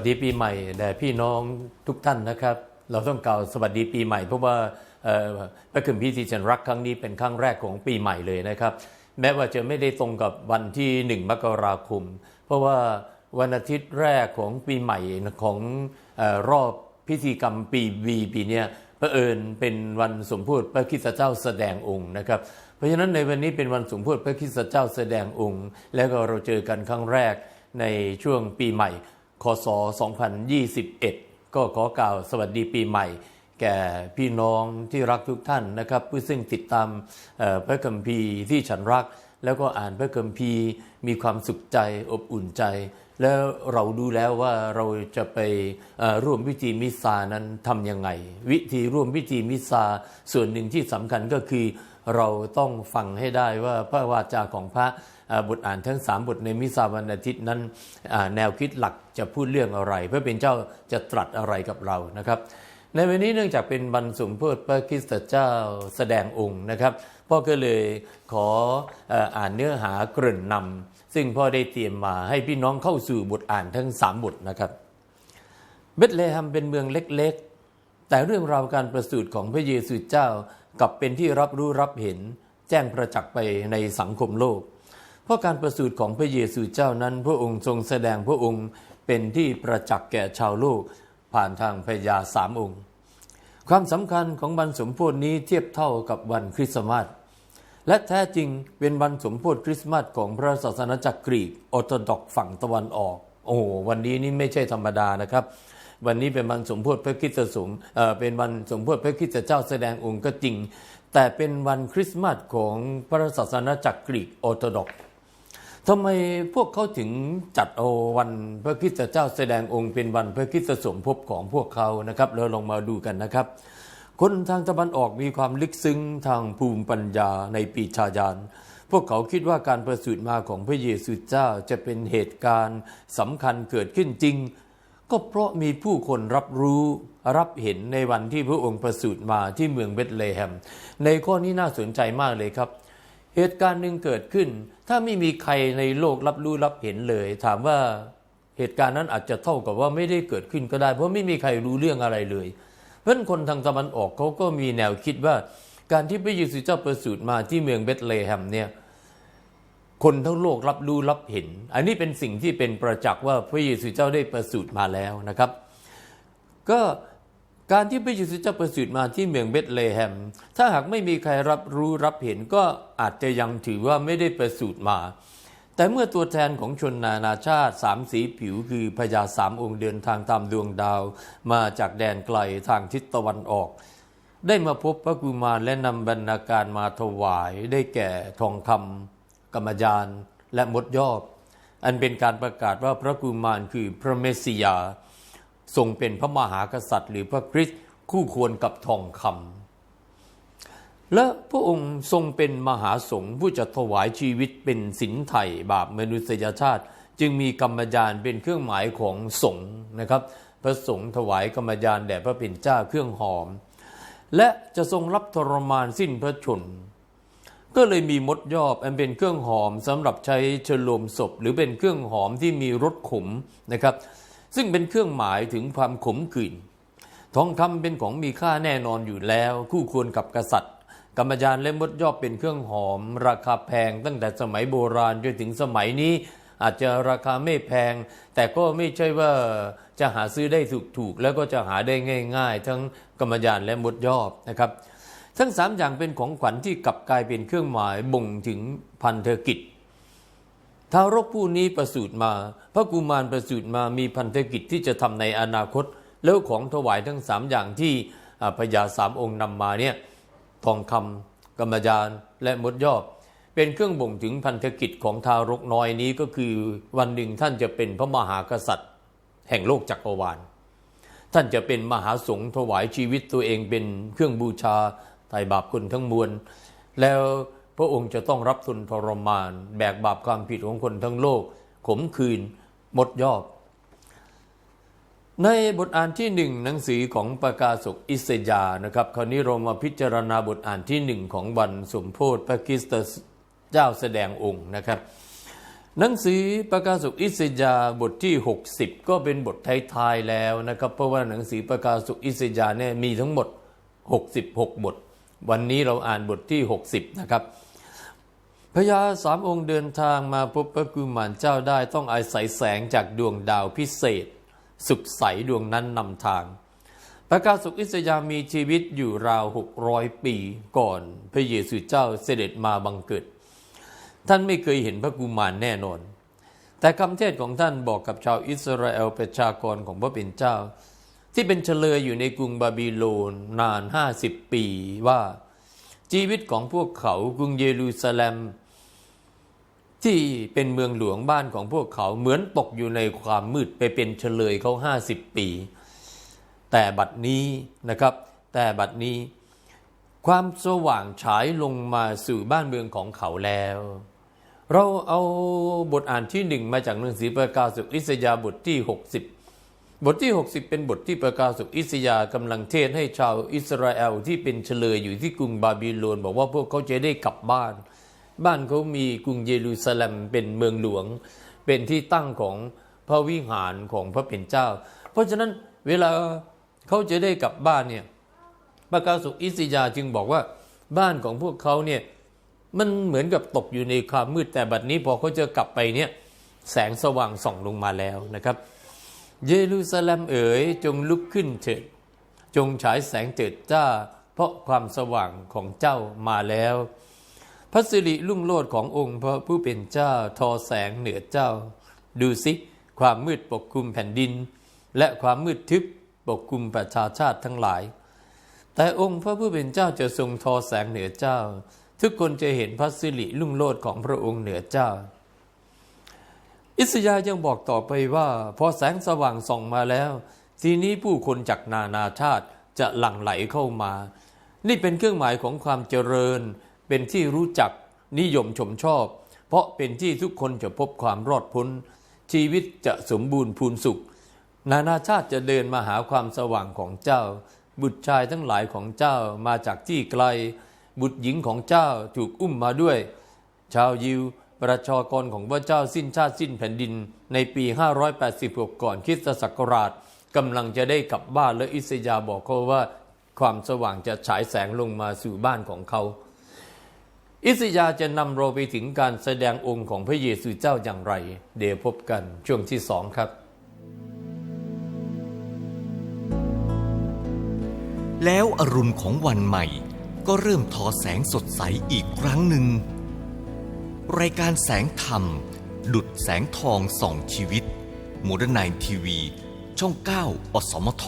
วัสดีปีใหม่แด่พี่น้องทุกท่านนะครับ เราต้องกล่าวสวัสดีปีใหม่เพราะว่าพระคืนพิธีฉันรักครั้งนี้เป็นครั้งแรกของปีใหม่เลยนะครับ แม้ว่าจะไม่ได้ตรงกับวันที่ 1 มกราคม เพราะว่าวันอาทิตย์แรกของปีใหม่ของอรอบพิธีกรรมปีวีปีนี้ยเอิญเป็นวันสมโพธิพระคิสเจ้าแสดงองค์นะครับ เพราะฉะนั้นในวันนี้เป็นวันสมโพธิพระคิสเจ้าแสดงองค์ แล้วก็เราเจอกันครั้งแรกในช่วงปีใหม่ คศ 2021 ก็ขอกล่าวสวัสดีปีใหม่ แก่พี่น้องที่รักทุกท่านนะครับผู้ซึ่งติดตามพระคัมภีร์ที่ฉันรัก แล้วก็อ่านพระคัมภีร์มีความสุขใจอบอุ่นใจ แล้วเราดูแล้วว่าเราจะไปร่วมพิธีมิสซานั้นทำยังไง วิธีร่วมพิธีมิสซาส่วนหนึ่งที่สำคัญก็คือ เราต้องฟังให้ได้ว่าพระวาจาของพระ บทอ่านทั้งสามบทในมิสซาวันอาทิตย์นั้นแนวคิดหลักจะพูดเรื่องอะไร เพื่อเป็นเจ้าจะตรัสอะไรกับเรานะครับ ในวันนี้เนื่องจากเป็นวันสมโพธิพระคริสตเจ้าแสดงองค์นะครับ พ่อก็เลยขออ่านเนื้อหาเกริ่นนำซึ่งพ่อได้เตรียมมาให้พี่น้องเข้าสู่บทอ่านทั้งสามบทนะครับเบธเลเฮมเป็นเมืองเล็กๆ แต่เรื่องราวการประสูติของพระเยซูเจ้ากลับเป็นที่รับรู้รับเห็น แจ้งประจักษ์ไปในสังคมโลกเราะการประสูติของพระเยซูเจ้านั้น พระองค์ทรงแสดงพระองค์เป็นที่ประจักษ์แก่ชาวโลก ผ่านทางพระยาสามองค์ ความสำคัญของวันสมโพธินี้เทียบเท่ากับวันคริสต์มาสและแท้จริงเป็นวันสมโพธิคริสต์มาสของพระศาสนาจักรกรีกออร์โธดอกฝั่งตะวันออก โอ้วันนี้นี่ไม่ใช่ธรรมดานะครับ วันนี้เป็นวันสมโพธิพระคริสตสงฆ์เเป็นวันสมโพธิพระคริสตเจ้าแสดงองค์ก็จริง แต่เป็นวันคริสต์มาสของพระศาสนาจักรกรีกออร์โธดอกซ ทำไมพวกเขาถึงจัดเอาวันพระคริสตเจ้าแสดงองค์เป็นวันพระคริสตสมภพของพวกเขานะครับ เราลองมาดูกันนะครับ คนทางตะวันออกมีความลึกซึ้งทางภูมิปัญญาในปีชาญาณพวกเขาคิดว่าการประสูติมาของพระเยซูเจ้าจะเป็นเหตุการณ์สำคัญเกิดขึ้นจริง ก็เพราะมีผู้คนรับรู้รับเห็นในวันที่พระองค์ประสูติมาที่เมืองเบธเลเฮม ในข้อนี้น่าสนใจมากเลยครับ เหตุการณ์หนึ่งเกิดขึ้น ถ้าไม่มีใครในโลกรับรู้รับเห็นเลย ถามว่าเหตุการณ์นั้นอาจจะเท่ากับว่าไม่ได้เกิดขึ้นก็ได้ เพราะไม่มีใครรู้เรื่องอะไรเลย เพราะคนทางตะวันออกเขาก็มีแนวคิดว่า การที่พระเยซูเจ้าประสูติมาที่เมืองเบธเลเฮมเนี่ยคนทั้งโลกรับรู้รับเห็น อันนี้เป็นสิ่งที่เป็นประจักษ์ว่าพระเยซูเจ้าได้ประสูติมาแล้วนะครับ ก็ การที่พระเยซูเจ้าประสูติมาที่เมืองเบธเลเฮม ถ้าหากไม่มีใครรับรู้รับเห็นก็อาจจะยังถือว่าไม่ได้ประสูติมา แต่เมื่อตัวแทนของชนนานาชาติสามสีผิวคือพญาสามองค์เดินทางตามดวงดาว มาจากแดนไกลทางทิศตะวันออก ได้มาพบพระกุมารและนำบรรณาการมาถวายได้แก่ทองคำกรรมยานและมดยอบ อันเป็นการประกาศว่าพระกุมารคือพระเมสสิยา ทรงเป็นพระมหากษัตริย์ หรือพระคริสต์คู่ควรกับทองคำและพระองค์ทรงเป็นมหาสงฆ์ผู้จะถวายชีวิตเป็นสินไถ่บาปมนุษยชาติ จึงมีกรรมยานเป็นเครื่องหมายของสงฆ์นะครับ พระสงฆ์ถวายกรรมยานแด่พระเป็นเจ้าเครื่องหอม และจะทรงรับทรมานสิ้นพระชนก็เลยมีมดยอบอันเป็นเครื่องหอมสำหรับใช้เฉลมศพ หรือเป็นเครื่องหอมที่มีรสขมนะครับ ซึ่งเป็นเครื่องหมายถึงความขมขื่นทองคำเป็นของมีค่าแน่นอนอยู่แล้ว คู่ควรกับกษัตริย์กรรมยานและมดยอบเป็นเครื่องหอม ราคาแพงตั้งแต่สมัยโบราณจนถึงสมัยนี้ อาจจะราคาไม่แพง แต่ก็ไม่ใช่ว่าจะหาซื้อได้ถูกๆแล้วก็จะหาได้ง่าย ๆ ทั้งกรรมยานและมดยอบนะครับ ทั้งสามอย่างเป็นของขวัญที่กลับกลายเป็นเครื่องหมายบ่งถึงพันธกิจ ทารกผู้นี้ประสูติมา พระกุมารประสูติมามีพันธกิจที่จะทำในอนาคต แล้วของถวายทั้งสามอย่างที่พญาสามองค์นำมาเนี่ยทองคำกรรมยานและมดยอบเป็นเครื่องบ่งถึงพันธกิจของทารกน้อยนี้ก็คือวันหนึ่งท่านจะเป็นพระมหากษัตริย์ แห่งโลกจักรวาล ท่านจะเป็นมหาสงฆ์ถวายชีวิตตัวเองเป็นเครื่องบูชาไถ่บาปคนทั้งมวล แล้ว ระองค์จะต้องรับทุนทรมาน แบกบาปความผิดของคนทั้งโลก ขมคืนหมดยอบ ในบทอ่านที่หนึ่งหนังสือของประกาศกอิสยานะครับ คราวนี้เรามาพิจารณาบทอ่านที่หนึ่งของวันสมโพธิพระคิสตเจ้าแสดงองค์นะครับ หนังสือประกาศสุขอิสยาบทที่ 60 ก็เป็นบทท้ายๆแล้วนะครับ เพราะว่าหนังสือประกาศสุขอิสยาเนี่ยมีทั้งหมด 66 บท วันนี้เราอ่านบทที่ 60 นะครับ พญาสามองค์เดินทางมาพบพระกุมารเจ้าได้ต้องอาศัยแสงจากดวงดาวพิเศษ สุขใสดวงนั้นนำทาง พระกาสุอิสยามีชีวิตอยู่ราวหกร้อยปีก่อน พระเยซูเจ้าเสด็จมาบังเกิด ท่านไม่เคยเห็นพระกุมารแน่นอน แต่คำเทศของท่านบอกกับชาวอิสราเอลประชากรของพระเป็นเจ้า ที่เป็นเฉลยอยู่ในกรุงบาบิโลนนานห้าสิบปีว่า ชีวิตของพวกเขากรุงเยรูซาเล็ม ที่เป็นเมืองหลวงบ้านของพวกเขาเหมือนตกอยู่ในความมืดไปเป็นเฉลยเขาห้าสิบปี แต่บัดนี้นะครับ แต่บัดนี้ ความสว่างฉายลงมาสู่บ้านเมืองของเขาแล้ว เราเอาบทอ่านที่หนึ่งมาจากหนังสือประกาศสุอิสยาบทที่ 60 บทที่ 60 เป็นบทที่ประกาศสุอิสยากำลังเทศให้ชาวอิสราเอลที่เป็นเฉลยอยู่ที่กรุงบาบิโลน บอกว่าพวกเขาจะได้กลับบ้าน บ้านเขามีกรุงเยรูซาเล็มเป็นเมืองหลวง เป็นที่ตั้งของพระวิหารของพระเป็นเจ้า เพราะฉะนั้นเวลาเขาจะได้กลับบ้านเนี่ยพระกาสุอิสยาจึงบอกว่าบ้านของพวกเขาเนี่ยมันเหมือนกับตกอยู่ในความมืดแต่บัดนี้พอเขาจะกลับไปเนี่ยแสงสว่างส่องลงมาแล้วนะครับ เยรูซาเล็มเอ๋ยจงลุกขึ้นเถิดจงฉายแสงเจิดจ้า เพราะความสว่างของเจ้ามาแล้ว พระสิริลุ่งโลดขององค์พระผู้เป็นเจ้าทอแสงเหนือเจ้า ดูสิความมืดปกคลุมแผ่นดิน และความมืดทึบปกคลุมประชาชาติทั้งหลาย แต่องค์พระผู้เป็นเจ้าจะทรงทอแสงเหนือเจ้า ทุกคนจะเห็นพระสิริลุ่งโลดของพระองค์เหนือเจ้า อิสยาห์ยังบอกต่อไปว่า พอแสงสว่างส่องมาแล้ว ทีนี้ผู้คนจากนานาชาติจะหลั่งไหลเข้ามา นี่เป็นเครื่องหมายของความเจริญ เป็นที่รู้จักนิยมชมชอบ เพราะเป็นที่ทุกคนจะพบความรอดพ้น ชีวิตจะสมบูรณ์พูนสุข นานาชาติจะเดินมาหาความสว่างของเจ้า บุตรชายทั้งหลายของเจ้ามาจากที่ไกล บุตรหญิงของเจ้าถูกอุ้มมาด้วย ชาวยิวประชากรของพระเจ้าสิ้นชาติสิ้นแผ่นดิน ในปี 586 ก่อนคริสตศักราชกำลังจะได้กลับบ้านและอิสยาบอกเขาว่า ความสว่างจะฉายแสงลงมาสู่บ้านของเขา อิสยาจะนำเราไปถึงการแสดงองค์ของพระเยซูเจ้าอย่างไร เดี๋ยวพบกันช่วงที่สองครับ แล้วอรุณของวันใหม่ก็เริ่มทอแสงสดใสอีกครั้งหนึ่ง รายการแสงธรรม ดุดแสงทองส่องชีวิตโมเดิร์นไนทีวีช่อง 9 อสมท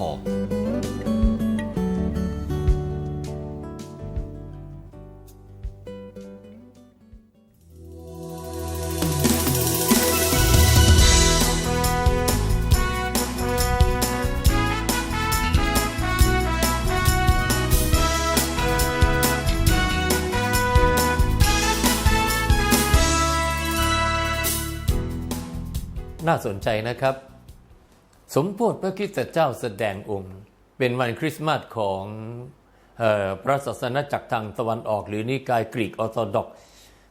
น่าสนใจนะครับ สมโพธิพระคริสตเจ้าแสดงองค์ เป็นวันคริสต์มาสของออพระศาสนาจักรทางตะวันออก หรือนิกายกรีกออร์โธดอก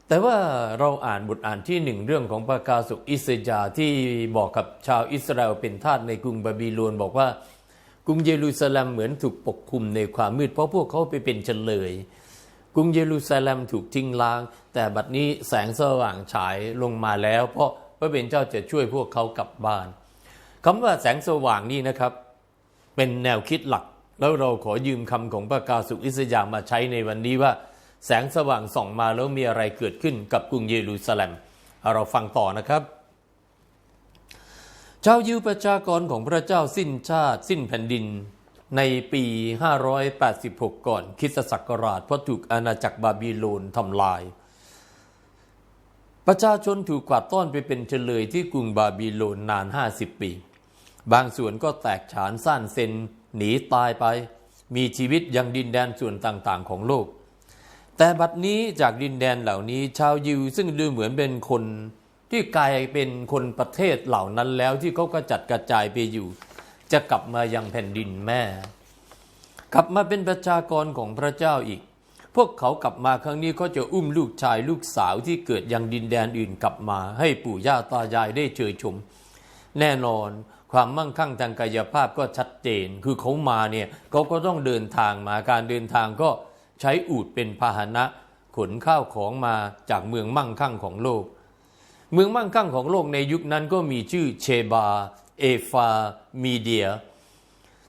แต่ว่าเราอ่านบทอ่านที่หนึ่งเรื่องของประกาสุอิสยาที่บอกกับชาวอิสราเอลเป็นทาสในกรุงบาบิโลนบอกว่ากรุงเยรูซาเล็มเหมือนถูกปกคลุมในความมืดเพราะพวกเขาไปเป็นเฉลย กรุงเยรูซาเล็มถูกทิ้งล้าง แต่บัดนี้แสงสว่างฉายลงมาแล้ว เพราะ พระเป็นเจ้าจะช่วยพวกเขากลับบ้านคำว่าแสงสว่างนี่นะครับ เป็นแนวคิดหลัก แล้วเราขอยืมคำของพระกาสุอิสยาห์มาใช้ในวันนี้ว่า แสงสว่างส่องมาแล้วมีอะไรเกิดขึ้นกับกรุงเยรูซาเล็มเอาเราฟังต่อนะครับชาวยิวประชากรของพระเจ้าสิ้นชาติ สิ้นแผ่นดิน ในปี 586 ก่อนคริสตศักราชเพราะถูกอาณาจักรบาบิโลนทำลาย ประชาชนถูกกวาดต้อนไปเป็นเฉลยที่กรุงบาบิโลนนาน 50 ปี บางส่วนก็แตกฉานสั้นเซนหนีตายไป มีชีวิตยังดินแดนส่วนต่างๆ ของโลก แต่บัดนี้จากดินแดนเหล่านี้ชาวยิวซึ่งดูเหมือนเป็นคนที่กลายเป็นคนประเทศเหล่านั้นแล้วที่เขาก็จัดกระจายไปอยู่ จะกลับมายังแผ่นดินแม่ กลับมาเป็นประชากรของพระเจ้าอีก พวกเขากลับมาครั้งนี้เขาจะอุ้มลูกชายลูกสาวที่เกิดยังดินแดนอื่นกลับมา ให้ปู่ย่าตายายได้เชยชม แน่นอนความมั่งคั่งทางกายภาพก็ชัดเจน คือเขามาเนี่ยเขาก็ต้องเดินทางมาการเดินทางก็ใช้อูฐเป็นพาหนะ ขนข้าวของมาจากเมืองมั่งคั่งของโลก เมืองมั่งคั่งของโลกในยุคนั้นก็มีชื่อเชบา เอฟา มีเดีย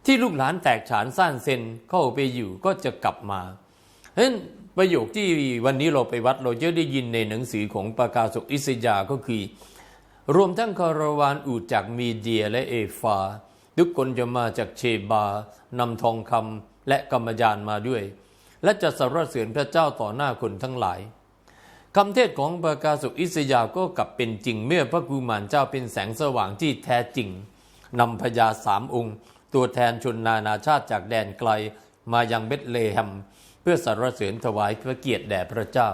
ที่ลูกหลานแตกฉานสั้นเซนเข้าไปอยู่ก็จะกลับมา เพราะฉะนั้นประโยคที่วันนี้เราไปวัดเราจะได้ยินในหนังสือของประกาศกอิสยาก็คือ รวมทั้งคาราวานอูดจากมีเดียและเอฟา ทุกคนจะมาจากเชบานำทองคำและกรรมยานมาด้วย และจะสรรเสริญพระเจ้าต่อหน้าคนทั้งหลายคำเทศของประกาศกอิสยาก็กลับเป็นจริงเมื่อพระกุมารเจ้าเป็นแสงสว่างที่แท้จริงนำพญาสามองค์ ตัวแทนชนนานาชาติจากแดนไกลมายังเบธเลเฮม เพื่อสรรเสริญถวายพระเกียรติแด่พระเจ้า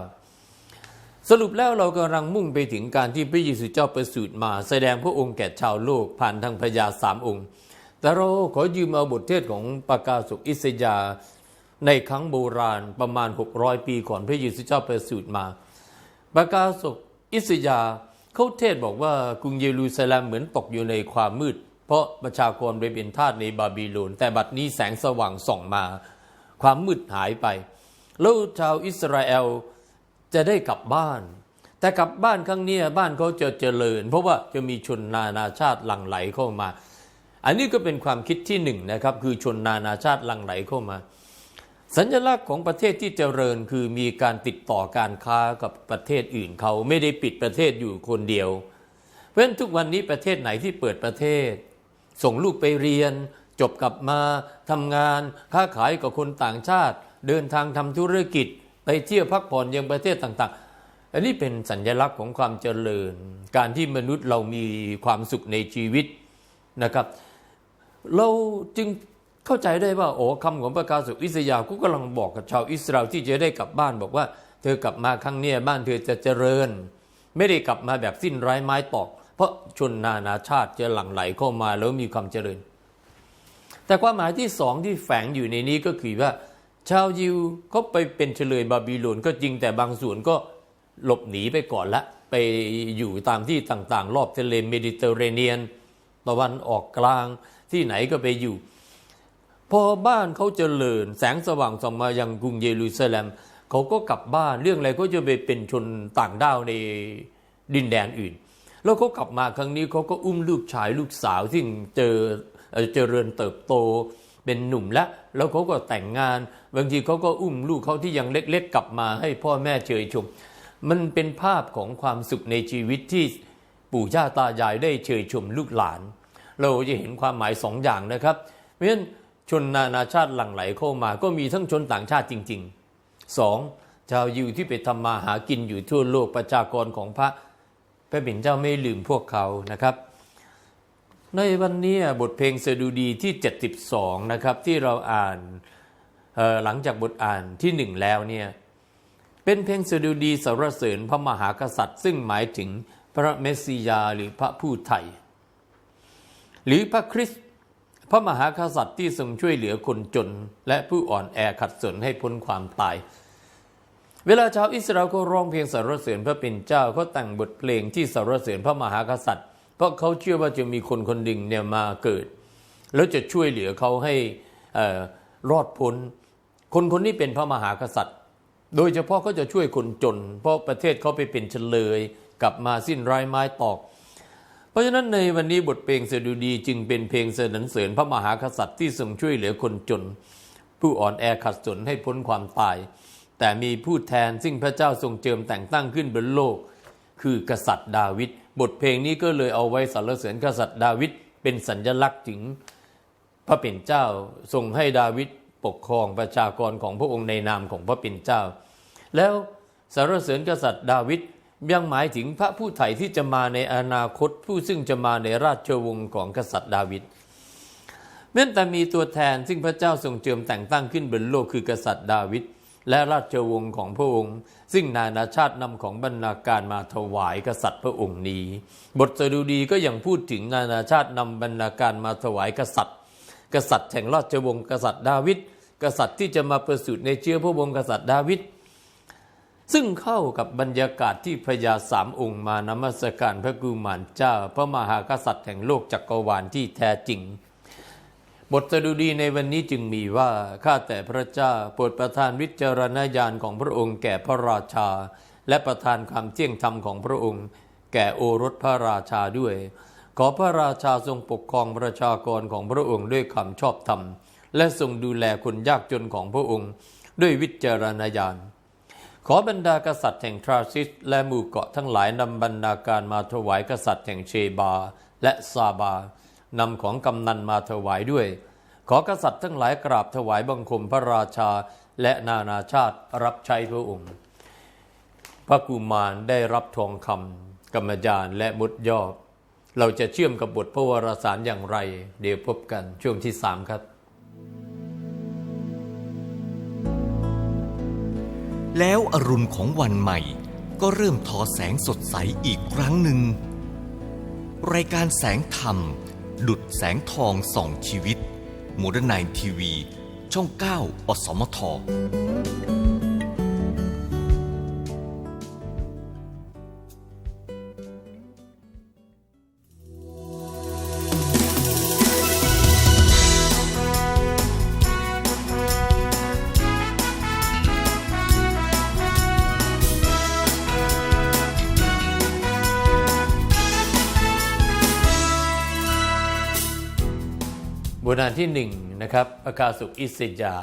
สรุปแล้วเรากำลังมุ่งไปถึงการที่พระเยซูเจ้าประสูติมา แสดงพระองค์แก่ชาวโลกผ่านทางพญาสามองค์ แต่เราขอยืมเอาบทเทศของประกาศกอิสยาในครั้งโบราณประมาณ 600 ปีก่อนพระเยซูเจ้าประสูติมาประกาศกอิสยาเขาเทศบอกว่ากรุงเยรูซาเล็มเหมือนตกอยู่ในความมืด เพราะประชากรไปเป็นทาสในบาบิโลนแต่บัดนี้แสงสว่างส่องมา ความมืดหายไป แล้วชาวอิสราเอลจะได้กลับบ้าน แต่กลับบ้านครั้งนี้บ้านเขาจะเจริญ เพราะว่าจะมีชนนานาชาติหลั่งไหลเข้ามา อันนี้ก็เป็นความคิดที่หนึ่งนะครับ คือชนนานาชาติหลั่งไหลเข้ามา สัญลักษณ์ของประเทศที่เจริญคือมีการติดต่อการค้ากับประเทศอื่นเขาไม่ได้ปิดประเทศอยู่คนเดียว เพราะฉะนั้นทุกวันนี้ประเทศไหนที่เปิดประเทศ ส่งลูกไปเรียน จบกลับมาทำงานค้าขายกับคนต่างชาติ เดินทางทำธุรกิจ ไปเที่ยวพักผ่อนยังประเทศต่างๆ อันนี้เป็นสัญลักษณ์ของความเจริญ การที่มนุษย์เรามีความสุขในชีวิตนะครับ เราจึงเข้าใจได้ว่าโอ้คำของพระกาสุอิสยาห์ก็กำลังบอกกับชาวอิสราเอลที่จะได้กลับบ้านบอกว่า เธอกลับมาครั้งนี้บ้านเธอจะเจริญ ไม่ได้กลับมาแบบสิ้นไร้ไม้ตอก เพราะชนนานาชาติจะหลั่งไหลเข้ามาแล้วมีความเจริญ แต่ความหมายที่สองที่แฝงอยู่ในนี้ก็คือว่า ชาวยิวเขาไปเป็นเฉลยบาบิโลนก็จริงแต่บางส่วนก็หลบหนีไปก่อนละ ไปอยู่ตามที่ต่างๆ รอบทะเลเมดิเตอร์เรเนียนตะวันออกกลางที่ไหนก็ไปอยู่ พอบ้านเขาเจริญ แสงสว่างส่องมายังกรุงเยรูซาเล็มเขาก็กลับบ้านเรื่องอะไรก็จะไปเป็นชนต่างด้าวในดินแดนอื่น แล้วเขากลับมาครั้งนี้เขาก็อุ้มลูกชายลูกสาวที่เจอ เจริญเติบโตเป็นหนุ่มแล้ว แล้วเขาก็แต่งงาน บางทีเขาก็อุ้มลูกเขาที่ยังเล็กๆ กลับมาให้พ่อแม่เชยชม มันเป็นภาพของความสุขในชีวิตที่ปู่ย่าตายายได้เชยชมลูกหลาน เราจะเห็นความหมายสองอย่างนะครับ เพราะฉะนั้นชนนานาชาติหลั่งไหลเข้ามา ก็มีทั้งชนต่างชาติจริงๆสองชาวยิวที่ไปทำมาหากินอยู่ทั่วโลกประชากรของพระพระบิดเจ้าไม่ลืมพวกเขานะครับ ในวันนี้บทเพลงสดุดีที่ 72 นะครับ ที่เราอ่านหลังจากบทอ่านที่หนึ่งแล้วเนี่ยเป็นเพลงสดุดีสรรเสริญพระมหากษัตริย์ ซึ่งหมายถึงพระเมสสิยาหรือพระผู้ไถ่หรือพระคริสต์พระมหากษัตริย์ที่ทรงช่วยเหลือคนจน และผู้อ่อนแอขัดสนให้พ้นความตาย เวลาชาวอิสราเอลเขาร้องเพลงสรรเสริญพระเป็นเจ้าเขาแต่งบทเพลงที่สรรเสริญพระมหากษัตริย์ เพราะเขาเชื่อว่าจะมีคนคนหนึ่งเนี่ยมาเกิด แล้วจะช่วยเหลือเขาให้อรอดพ้น คนคนนี้เป็นพระมหากษัตริย์ โดยเฉพาะเขาจะช่วยคนจน เพราะประเทศเขาไปเป็นเฉลย กลับมาสิ้นไร้ไม้ตอก เพราะฉะนั้นในวันนี้บทเพลงสดุดีจึงเป็นเพลงสรรเสริญพระมหากษัตริย์ที่ทรงช่วยเหลือคนจน ผู้อ่อนแอขัดสนให้พ้นความตาย แต่มีผู้แทนซึ่งพระเจ้าทรงเจิมแต่งตั้งขึ้นบนโลก คือกษัตริย์ดาวิด บทเพลงนี้ก็เลยเอาไว้สรรเสริญกษัตริย์ดาวิดเป็นสัญลักษณ์ถึงพระเป็นเจ้าทรงให้ดาวิดปกครองประชากรของพระองค์ในนามของพระเป็นเจ้า แล้วสรรเสริญกษัตริย์ดาวิดยังหมายถึงพระผู้ไถ่ที่จะมาในอนาคตผู้ซึ่งจะมาในราชวงศ์ของกษัตริย์ดาวิดแม้แต่มีตัวแทนซึ่งพระเจ้าทรงเจิมแต่งตั้งขึ้นบนโลกคือกษัตริย์ดาวิด และราชวงศ์ของพระองค์ ซึ่งนานาชาตินำของบรรณาการมาถวายกษัตริย์พระองค์นี้ บทสดุดีก็ยังพูดถึงนานาชาตินำบรรณาการมาถวายกษัตริย์ กษัตริย์แห่งราชวงศ์กษัตริย์ดาวิดกษัตริย์ที่จะมาประสูติในเชื้อพระวงศ์กษัตริย์ดาวิดซึ่งเข้ากับบรรยากาศที่พระยาสามองค์มานมัสการพระกุมารเจ้า พระมหากษัตริย์แห่งโลกจักรวาลที่แท้จริง บทสดุดีในวันนี้จึงมีว่า ข้าแต่พระเจ้าโปรดประทานวิจารณญาณของพระองค์แก่พระราชา และประทานความเที่ยงธรรมของพระองค์ แก่โอรสพระราชาด้วย ขอพระราชาทรงปกครองประชากรของพระองค์ด้วยความชอบธรรม และทรงดูแลคนยากจนของพระองค์ ด้วยวิจารณญาณ ขอบรรดากษัตริย์แห่งทราซิส และหมู่เกาะทั้งหลายนำบรรณาการมาถวายกษัตริย์แห่งเชบา และซาบา นำของกำนันมาถวายด้วย ขอกษัตริย์ทั้งหลายกราบถวายบังคมพระราชาและนานาชาติรับใช้พระองค์ พระกุมารได้รับทองคำกรรมยานและมุดยอบ เราจะเชื่อมกับบทพระวรสารอย่างไร เดี๋ยวพบกันช่วงที่สามครับ แล้วอรุณของวันใหม่ก็เริ่มทอแสงสดใสอีกครั้งหนึ่ง รายการแสงธรรม ดุดแสงทองส่องชีวิตโมเดิร์นไนทีวี ช่อง 9 อสมท ที่หนึ่งนะครับพระกาสุกอิสยา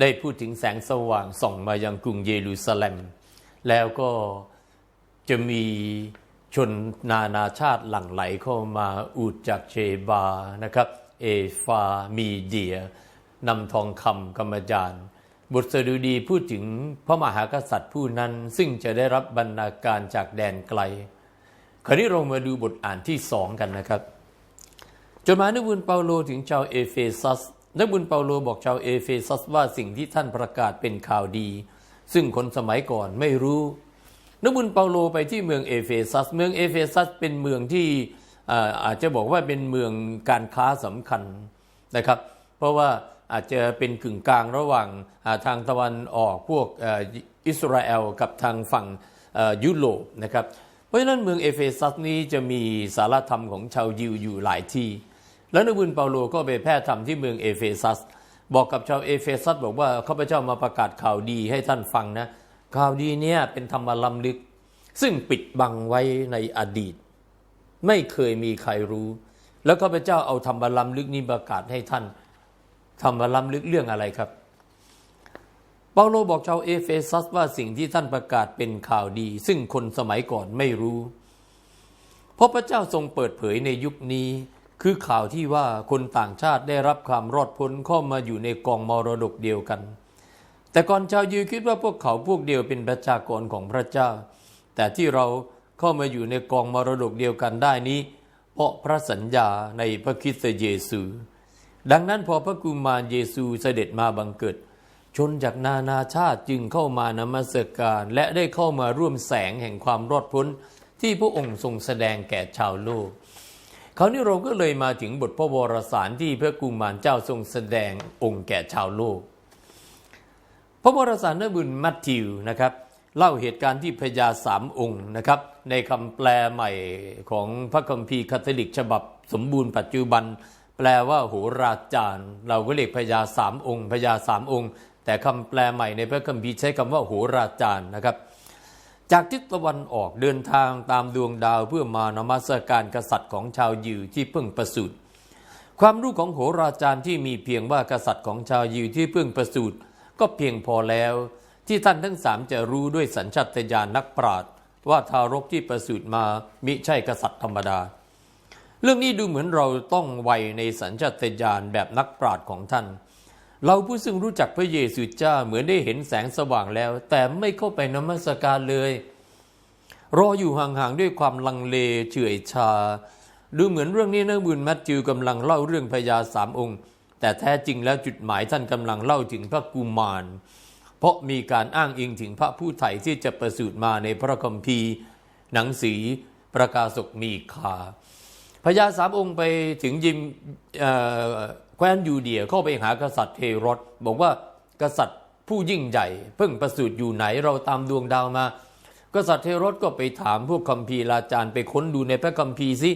ได้พูดถึงแสงสว่างส่องมายังกรุงเยรูซาเล็ม แล้วก็จะมีชนนานาชาติหลั่งไหลเข้ามาอูดจากเชบานะครับ เอฟามีเดียนำทองคำกรรมจารย์บทสดุดีพูดถึงพระมหากษัตริย์ผู้นั้นซึ่งจะได้รับบรรณาการจากแดนไกล คราวนี้เรามาดูบทอ่านที่สองกันนะครับ จดหมายนักบุญเปาโลถึงชาวเอเฟซัส นักบุญเปาโลบอกชาวเอเฟซัสว่าสิ่งที่ท่านประกาศเป็นข่าวดี ซึ่งคนสมัยก่อนไม่รู้ นักบุญเปาโลไปที่เมืองเอเฟซัส เมืองเอเฟซัสเป็นเมืองที่อาจจะบอกว่าเป็นเมืองการค้าสำคัญนะครับ เพราะว่าอาจจะเป็นกึ่งกลางระหว่างทางตะวันออกพวกอิสราเอลกับทางฝั่งยุโรปนะครับ เพราะฉะนั้นเมืองเอเฟซัสนี้จะมีสารธรรมของชาวยิวอยู่หลายที่ แล้วนักบุญเปาโลก็ไปแพร่ธรรมที่เมืองเอเฟซัส บอกกับชาวเอเฟซัสบอกว่าข้าพเจ้ามาประกาศข่าวดีให้ท่านฟังนะ ข่าวดีเนี้ยเป็นธรรมล้ำลึก ซึ่งปิดบังไว้ในอดีต ไม่เคยมีใครรู้ แล้วข้าพเจ้าเอาธรรมล้ำลึกนี้ประกาศให้ท่านธรรมล้ำลึกเรื่องอะไรครับ เปาโลบอกชาวเอเฟซัสว่าสิ่งที่ท่านประกาศเป็นข่าวดี ซึ่งคนสมัยก่อนไม่รู้เพราะพระเจ้าทรงเปิดเผยในยุคนี้ คือข่าวที่ว่าคนต่างชาติได้รับความรอดพ้นเข้ามาอยู่ในกองมรดกเดียวกัน แต่ก่อนชาวยิวคิดว่าพวกเขาพวกเดียวเป็นประชากรของพระเจ้า แต่ที่เราเข้ามาอยู่ในกองมรดกเดียวกันได้นี้ เพราะพระสัญญาในพระคริสต์เยซู ดังนั้นพอพระกุมารเยซูเสด็จมาบังเกิด ชนจากนานาชาติจึงเข้ามานมัสการและได้เข้ามาร่วมแสงแห่งความรอดพ้นที่พระองค์ทรงแสดงแก่ชาวโลก คราวนี้เราก็เลยมาถึงบทพระวรสารที่พระกุมารเจ้าทรงแสดงองค์แก่ชาวโลก พระวรสารนบุญมัทธิวนะครับเล่าเหตุการณ์ที่พญาสามองค์นะครับในคำแปลใหม่ของพระคัมภีร์คาทอลิกฉบับสมบูรณ์ปัจจุบัน แปลว่าโหราจารย์ เราก็เรียกพญาสามองค์พญาสามองค์ แต่คำแปลใหม่ในพระคัมภีร์ใช้คำว่าโหราจารย์นะครับ จากทิศตะวันออกเดินทางตามดวงดาวเพื่อมานมัสการกษัตริย์ของชาวยิวที่เพิ่งประสูติความรู้ของโหราจารย์ที่มีเพียงว่ากษัตริย์ของชาวยิวที่เพิ่งประสูติก็เพียงพอแล้ว ที่ท่านทั้งสามจะรู้ด้วยสัญชาตญาณนักปราชญ์ว่าทารกที่ประสูติมามิใช่กษัตริย์ธรรมดา เรื่องนี้ดูเหมือนเราต้องไวในสัญชาตญาณแบบนักปราชญ์ของท่าน เราผู้ซึ่งรู้จักพระเยซูเจ้าเหมือนได้เห็นแสงสว่างแล้ว แต่ไม่เข้าไปนมัสการเลย รออยู่ห่างๆด้วยความลังเลเฉื่อยชา ดูเหมือนเรื่องนี้นักบุญแมทธิวกำลังเล่าเรื่องพญาสามองค์ แต่แท้จริงแล้วจุดหมายท่านกำลังเล่าถึงพระกุมาร เพราะมีการอ้างอิงถึงพระผู้ไถ่ที่จะประสูติมาในพระคัมภีร์ หนังสือประกาศกมีคาพญาสามองค์ไปถึงยิม แคว้นยูเดียเข้าไปหากษัตริย์เฮโรดบอกว่ากษัตริย์ผู้ยิ่งใหญ่ เพิ่งประสูติอยู่ไหนเราตามดวงดาวมา กษัตริย์เทโรสก็ไปถามพวกคัมภีร์าจารย์ไปค้นดูในพระคัมภีร์สิ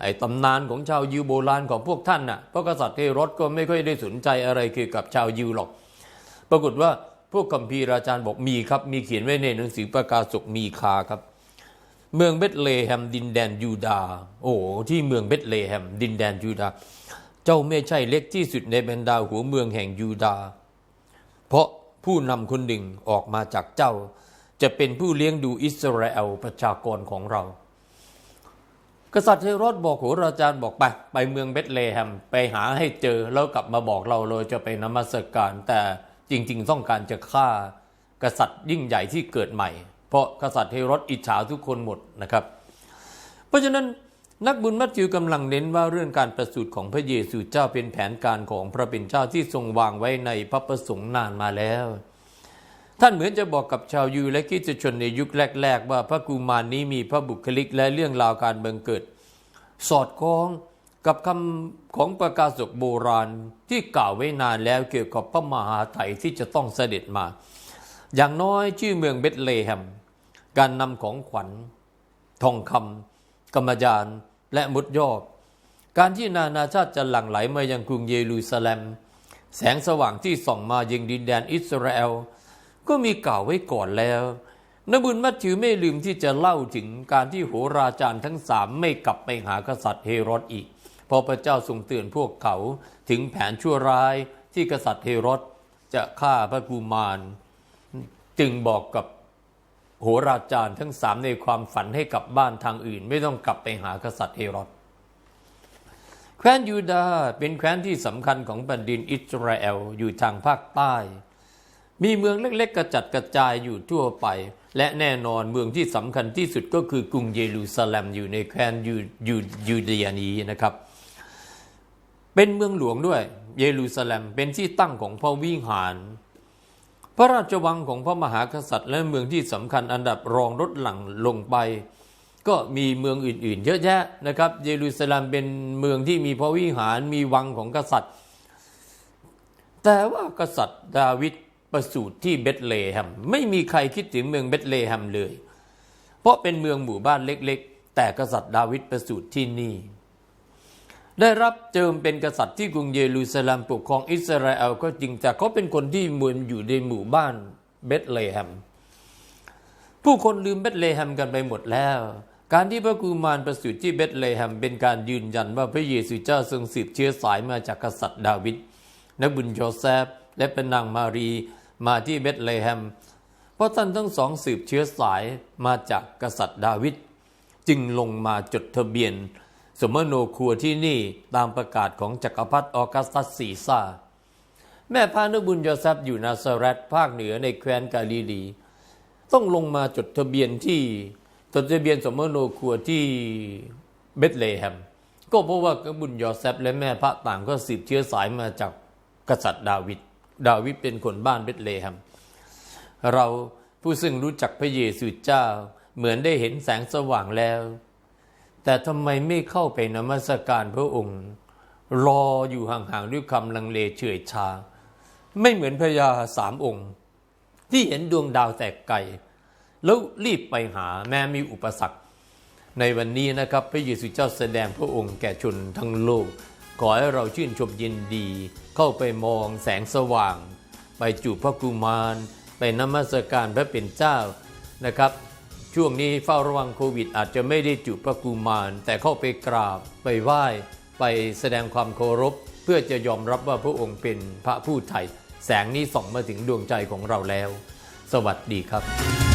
ไอ้ตำนานของชาวยิวโบราณของพวกท่านน่ะเพราะกษัตริย์เทโรสก็ไม่ค่อยได้สนใจอะไรเกี่ยวกับชาวยิวหรอก ปรากฏว่าพวกคัมภีร์อาจารย์บอกมีครับ มีเขียนไว้ในหนังสือประกาศกมีคาครับ เมืองเบธเลแฮมดินแดนยูดาโอ้ที่เมืองเบธเลแฮมดินแดนยูดา เจ้าไม่ใช่เล็กที่สุดในบรรดาหัวเมืองแห่งยูดาห์เพราะผู้นำคนหนึ่งออกมาจากเจ้า จะเป็นผู้เลี้ยงดูอิสราเอลประชากรของเรา กษัตริย์เฮโรดบอกโหราจารย์บอกไป ไปเมืองเบธเลแฮมไปหาให้เจอแล้วกลับมาบอกเราเลยจะไปนมัสการแต่จริง ๆ ต้องการจะฆ่ากษัตริย์ยิ่งใหญ่ที่เกิดใหม่ เพราะกษัตริย์เฮโรดอิจฉาทุกคนหมดนะครับ เพราะฉะนั้น นักบุญมัทธิวกำลังเน้นว่าเรื่องการประสูติของพระเยซูเจ้าเป็นแผนการของพระเป็นเจ้าที่ทรงวางไว้ในพระประสงค์นานมาแล้ว ท่านเหมือนจะบอกกับชาวยูและคริสตชนในยุคแรก ๆ ว่าพระกุมารนี้มีพระบุคลิกและเรื่องราวการบังเกิด สอดคล้องกับคำของประกาศกโบราณที่กล่าวไว้นานแล้วเกี่ยวกับพระมหาไถยที่จะต้องเสด็จมา อย่างน้อยชื่อเมืองเบธเลแฮม การนำของขวัญ ทองคำ กรรมยานและมุดยอดการที่นานาชาติจะหลั่งไหลมายังกรุงเยรูซาเล็ม แสงสว่างที่ส่องมายังดินแดนอิสราเอล ก็มีกล่าวไว้ก่อนแล้วนบุญมัทธิวไม่ลืมที่จะเล่าถึงการที่โหราจารย์ทั้งสามไม่กลับไปหากษัตริย์เฮโรดอีกพราะพระเจ้าทรงเตือนพวกเขาถึงแผนชั่วร้ายที่กษัตริย์เฮโรดจะฆ่าพระกุมาร จึงบอกกับ โหราจารย์ทั้งสามในความฝันให้กลับบ้านทางอื่น ไม่ต้องกลับไปหากษัตริย์เฮโรดแคว้นยูดาเป็นแคว้นที่สำคัญของแผ่นดินอิสราเอลอยู่ทางภาคใต้ มีเมืองเล็กๆ กระจัดกระจายอยู่ทั่วไป และแน่นอนเมืองที่สำคัญที่สุดก็คือกรุงเยรูซาเล็มอยู่ในแคว้นยูยูยูเดียนี้นะครับ เป็นเมืองหลวงด้วย เยรูซาเล็มเป็นที่ตั้งของพระวิหาร พระราชวังของพระมหากษัตริย์และเมืองที่สำคัญอันดับรองลดหลั่งลงไป ก็มีเมืองอื่น ๆ เยอะแยะนะครับเยรูซาเล็มเป็นเมืองที่มีพระวิหารมีวังของกษัตริย์ แต่ว่ากษัตริย์ดาวิดประสูติที่เบธเลแฮมไม่มีใครคิดถึงเมืองเบธเลแฮมเลย เพราะเป็นเมืองหมู่บ้านเล็ก ๆ แต่กษัตริย์ดาวิดประสูติที่นี่ ได้รับเจิมเป็นกษัตริย์ที่กรุงเยรูซาเล็มปกครองอิสราเอลก็จริงแต่เขาเป็นคนที่มวนอยู่ในหมู่บ้านเบธเลแฮม ผู้คนลืมเบธเลแฮมกันไปหมดแล้ว การที่พระกุมารประสูติที่เบธเลแฮมเป็นการยืนยันว่าพระเยซูเจ้าทรงสืบเชื้อสายมาจากกษัตริย์ดาวิดนักบุญโยเซฟและเป็นนางมารีมาที่เบธเลแฮม เพราะท่านทั้งสองสืบเชื้อสายมาจากกษัตริย์ดาวิดจึงลงมาจดทะเบียน สมโนครัวที่นี่ตามประกาศของจักรพรรดิออกัสตัสซีซ่า แม่พานุบุญโยเซฟอยู่นาซาเรตภาคเหนือในแคว้นกาลิลี ต้องลงมาจดทะเบียนที่จดทะเบียนสมโนครัวที่เบธเลแฮม ก็เพราะว่ากบุญโยเซฟและแม่พระต่างก็สืบเชื้อสายมาจากกษัตริย์ดาวิด ดาวิดเป็นคนบ้านเบธเลแฮม เราผู้ซึ่งรู้จักพระเยซูเจ้าเหมือนได้เห็นแสงสว่างแล้ว แต่ทำไมไม่เข้าไปนมัสการพระองค์ รออยู่ห่างๆด้วยคำลังเลเฉื่อยชา ไม่เหมือนพญาสามองค์ ที่เห็นดวงดาวแตกไกลแล้วรีบไปหาแม้มีอุปสรรค ในวันนี้นะครับพระเยซูเจ้าแสดงพระองค์แก่ชนทั้งโลก ขอให้เราชื่นชมยินดี เข้าไปมองแสงสว่าง ไปจูบพระกุมาร ไปนมัสการพระเป็นเจ้านะครับ ช่วงนี้เฝ้าระวังโควิด อาจจะไม่ได้จูบพระกุมาร แต่เข้าไปกราบไปไหว้ ไปแสดงความเคารพ เพื่อจะยอมรับว่าพระองค์เป็นพระผู้ไถ่แสงนี้ส่องมาถึงดวงใจของเราแล้ว สวัสดีครับ